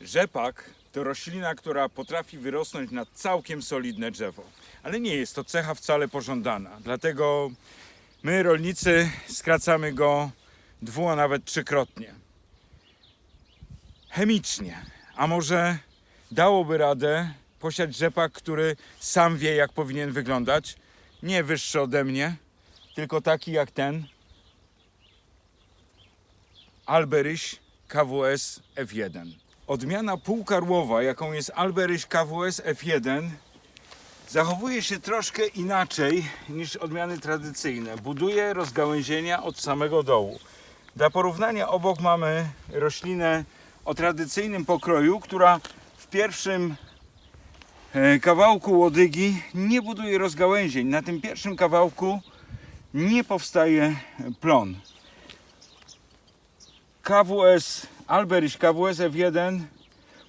Rzepak to roślina, która potrafi wyrosnąć na całkiem solidne drzewo. Ale nie jest to cecha wcale pożądana. Dlatego my, rolnicy, skracamy go dwu, a nawet trzykrotnie. Chemicznie. A może dałoby radę posiać rzepak, który sam wie, jak powinien wyglądać? Nie wyższy ode mnie, tylko taki jak ten. Alberyś KWS F1. Odmiana półkarłowa, jaką jest Alberyś KWS F1, zachowuje się troszkę inaczej niż odmiany tradycyjne. Buduje rozgałęzienia od samego dołu. Dla porównania obok mamy roślinę o tradycyjnym pokroju, która w pierwszym e, kawałku łodygi nie buduje rozgałęzień. Na tym pierwszym kawałku nie powstaje plon. KWS, Alberyś KWS F1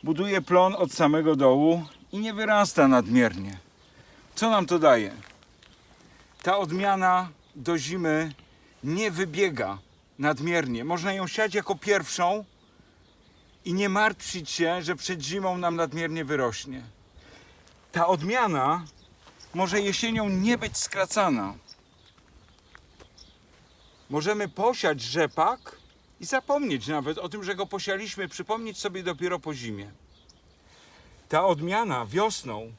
buduje plon od samego dołu i nie wyrasta nadmiernie. Co nam to daje? Ta odmiana do zimy nie wybiega nadmiernie. Można ją siać jako pierwszą i nie martwić się, że przed zimą nam nadmiernie wyrośnie. Ta odmiana może jesienią nie być skracana. Możemy posiać rzepak i zapomnieć nawet o tym, że go posialiśmy, przypomnieć sobie dopiero po zimie. Ta odmiana wiosną,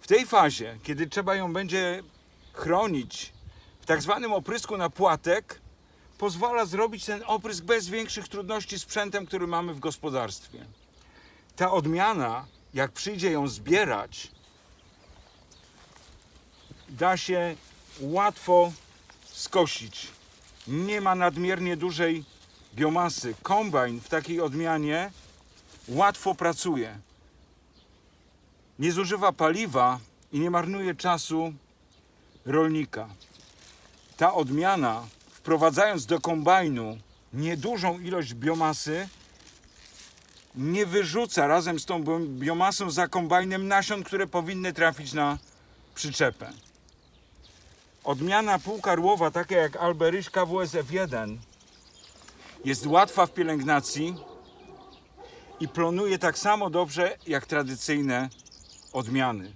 w tej fazie, kiedy trzeba ją będzie chronić w tak zwanym oprysku na płatek, pozwala zrobić ten oprysk bez większych trudności sprzętem, który mamy w gospodarstwie. Ta odmiana, jak przyjdzie ją zbierać, da się łatwo skosić. Nie ma nadmiernie dużej biomasy. Kombajn w takiej odmianie łatwo pracuje. Nie zużywa paliwa i nie marnuje czasu rolnika. Ta odmiana, wprowadzając do kombajnu niedużą ilość biomasy, nie wyrzuca razem z tą bio- biomasą za kombajnem nasion, które powinny trafić na przyczepę. Odmiana półkarłowa, taka jak Alberyś KWS F1, jest łatwa w pielęgnacji i plonuje tak samo dobrze jak tradycyjne odmiany.